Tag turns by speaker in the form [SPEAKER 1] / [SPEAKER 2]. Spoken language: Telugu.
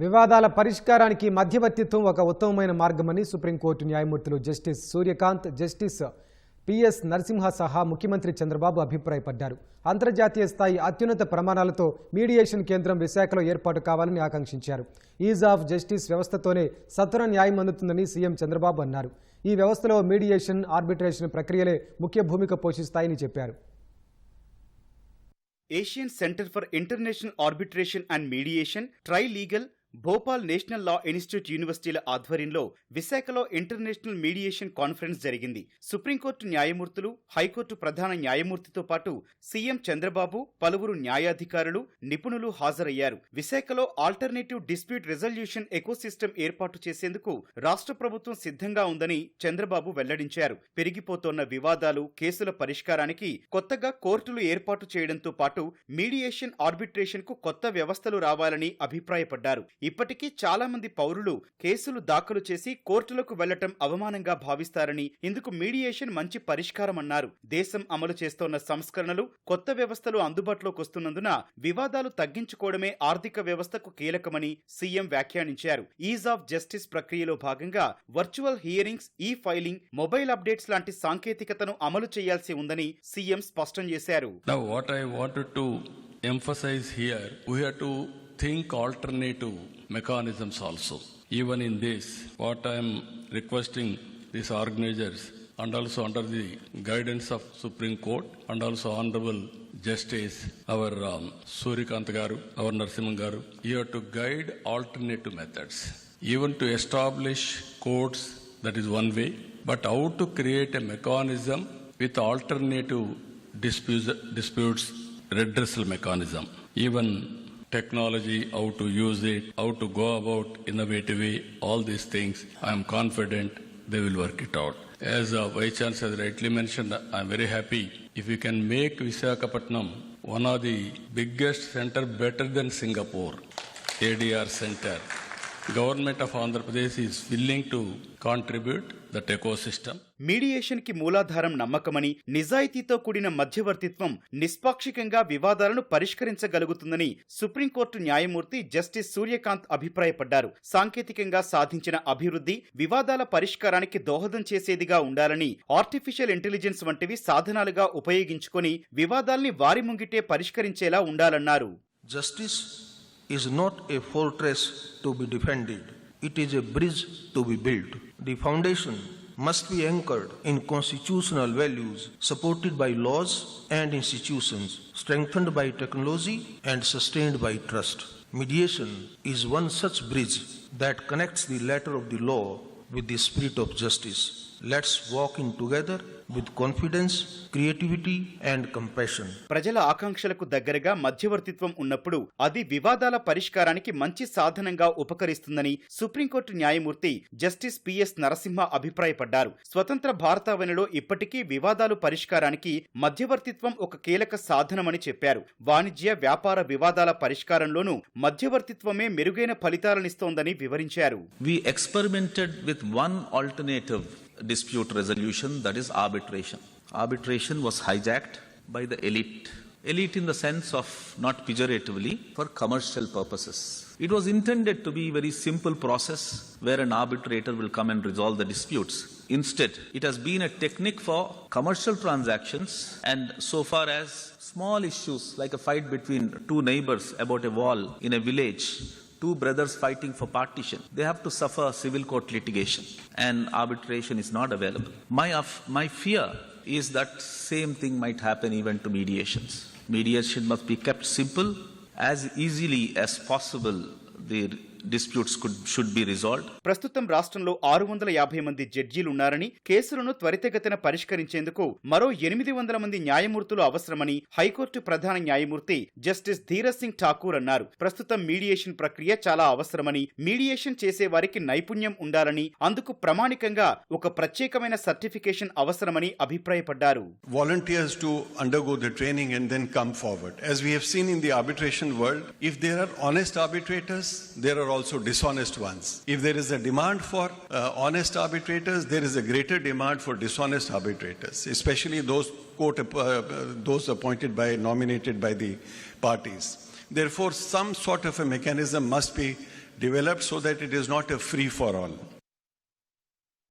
[SPEAKER 1] వివాదాల పరిష్కారానికి మధ్యవర్తిత్వం ఒక ఉత్తమమైన మార్గమని సుప్రీంకోర్టు న్యాయమూర్తులు justice Surya Kant justice PS Narasimha సహా ముఖ్యమంత్రి చంద్రబాబు అభిప్రాయపడ్డారు. అంతర్జాతీయ స్థాయి అత్యున్నత ప్రమాణాలతో మీడియేషన్ కేంద్రం విశాఖలో ఏర్పాటు కావాలని ఆకాంక్షించారు. ఈజ్ ఆఫ్ జస్టిస్ వ్యవస్థతోనే సత్వర న్యాయం అందుతుందని సీఎం చంద్రబాబు అన్నారు. ఈ వ్యవస్థలో మీడియేషన్ ఆర్బిట్రేషన్ ప్రక్రియలే ముఖ్య భూమిక పోషిస్తాయని చెప్పారు.
[SPEAKER 2] Asian Centre for International Arbitration and Mediation tri legal Bhopal national law institute యూనివర్సిటీల ఆధ్వర్యంలో విశాఖలో ఇంటర్నేషనల్ మీడియేషన్ కాన్ఫరెన్స్ జరిగింది. సుప్రీంకోర్టు న్యాయమూర్తులు హైకోర్టు ప్రధాన న్యాయమూర్తితో పాటు సీఎం చంద్రబాబు పలువురు న్యాయాధికారులు నిపుణులు హాజరయ్యారు. విశాఖలో ఆల్టర్నేటివ్ డిస్ప్యూట్ రిజల్యూషన్ ఎకోసిస్టమ్ ఏర్పాటు చేసేందుకు రాష్ట్ర ప్రభుత్వం సిద్ధంగా ఉందని చంద్రబాబు వెల్లడించారు. పెరిగిపోతోన్న వివాదాలు కేసుల పరిష్కారానికి కొత్తగా కోర్టులు ఏర్పాటు చేయడంతో పాటు మీడియేషన్ ఆర్బిట్రేషన్కు కొత్త వ్యవస్థలు రావాలని అభిప్రాయపడ్డారు. ఇప్పటికీ చాలా మంది పౌరులు కేసులు దాఖలు చేసి కోర్టులకు వెళ్ళటం అవమానంగా భావిస్తారని ఇందుకు మీడియేషన్ మంచి పరిష్కారమన్నారు దేశం అమలు చేస్తోన్న సంస్కరణలు కొత్త వ్యవస్థలు అందుబాటులోకి వస్తున్నందున వివాదాలు తగ్గించుకోవడమే ఆర్థిక వ్యవస్థకు కీలకమని సీఎం వ్యాఖ్యానించారు. ఈజ్ ఆఫ్ జస్టిస్ ప్రక్రియలో భాగంగా virtual hearings e filing mobile updates లాంటి సాంకేతికతను అమలు చేయాల్సి ఉందని సీఎం స్పష్టం చేశారు.
[SPEAKER 3] Now, what I wanted to emphasize here, we have to think alternative mechanisms also. Even in this, what I am requesting these organizers and also under the guidance of Supreme Court and also Honorable Justice, our um, Surikant Garu, our Narsimhan Garu, have to guide alternative methods. Even to establish courts, that is one way, but how to create a mechanism with alternative disputes, disputes redressal mechanism. Even technology, how to use it, how to go about innovative way, all these things, I am confident they will work it out. As uh, Vice Chancellor rightly mentioned, I am very happy if we can make Visakhapatnam one of the biggest center better than Singapore, ADR center. Of Andhra Pradesh is willing to contribute that ecosystem.
[SPEAKER 2] మీడియేషన్కి మూలాధారం నమ్మకమని నిజాయితీతో కూడిన మధ్యవర్తిత్వం నిష్పాక్షికంగా వివాదాలను పరిష్కరించగలుగుతుందని సుప్రీంకోర్టు న్యాయమూర్తి జస్టిస్ సూర్యకాంత్ అభిప్రాయపడ్డారు సాంకేతికంగా సాధించిన అభివృద్ధి వివాదాల పరిష్కారానికి దోహదం చేసేదిగా ఉండాలని ఆర్టిఫిషియల్ ఇంటెలిజెన్స్ వంటివి సాధనాలుగా ఉపయోగించుకొని వివాదాల్ని వారి ముంగిటే పరిష్కరించేలా ఉండాలన్నారు
[SPEAKER 4] Justice is not a fortress to be defended, it is a bridge to be built. The foundation must be anchored in constitutional values, supported by laws and institutions, strengthened by technology, and sustained by trust. Mediation is one such bridge that connects the letter of the law with the spirit of justice. Let's walk in together with confidence, creativity, and compassion.
[SPEAKER 2] ప్రజల ఆకాంక్షలకు దగ్గరగా మధ్యవర్తిత్వం ఉన్నప్పుడు అది వివాదాల పరిష్కారానికి మంచి సాధనంగా ఉపకరిస్తుందని సుప్రీంకోర్టు న్యాయమూర్తి జస్టిస్ పిఎస్ నరసింహ అభిప్రాయపడ్డారు. స్వతంత్ర భారతావనిలో ఇప్పటికీ వివాదాలు పరిష్కారానికి మధ్యవర్తిత్వం ఒక కీలక సాధనమని చెప్పారు. వాణిజ్య వ్యాపార వివాదాల పరిష్కారంలోనూ మధ్యవర్తిత్వమే మెరుగైన ఫలితాలనిస్తోందని వివరించారు.
[SPEAKER 5] We experimented with one alternative dispute resolution that is arbitration. Arbitration was hijacked by the elite. Elite in the sense of not pejoratively for commercial purposes. It was intended to be a very simple process where an arbitrator will come and resolve the disputes. Instead, it has been a technique for commercial transactions and so far as small issues like a fight between two neighbors about a wall in a village two brothers fighting for partition. They have to suffer civil court litigation and arbitration is not available. My, my fear is that same thing might happen even to mediations. Mediation must be kept simple as easily as possible. The disputes could, should be resolved.
[SPEAKER 2] ప్రస్తుతం రాష్ట్రంలో ఆరు వందల యాభై మంది జడ్జీలు ఉన్నారని కేసులను త్వరితగతిన పరిష్కరించేందుకు మరో ఎనిమిది వందల మంది న్యాయమూర్తులు అవసరమని హైకోర్టు ప్రధాన న్యాయమూర్తి జస్టిస్ ధీరజ్ సింగ్ ఠాకూర్ అన్నారు ప్రస్తుతం మీడియేషన్ ప్రక్రియ చాలా అవసరమని మీడియేషన్ చేసే వారికి నైపుణ్యం ఉండాలని అందుకు ప్రామాణికంగా ఒక ప్రత్యేకమైన సర్టిఫికేషన్ అవసరమని అభిప్రాయపడ్డారు
[SPEAKER 6] volunteers to undergo the training and then come forward. As we have seen in the arbitration world, if there are honest arbitrators, there are also dishonest ones. If there is a demand for uh, honest arbitrators, there is a greater demand for dishonest arbitrators, especially those court, uh, uh, those appointed by, nominated by the parties. Therefore, some sort of a mechanism must be developed so that it is not a free for all.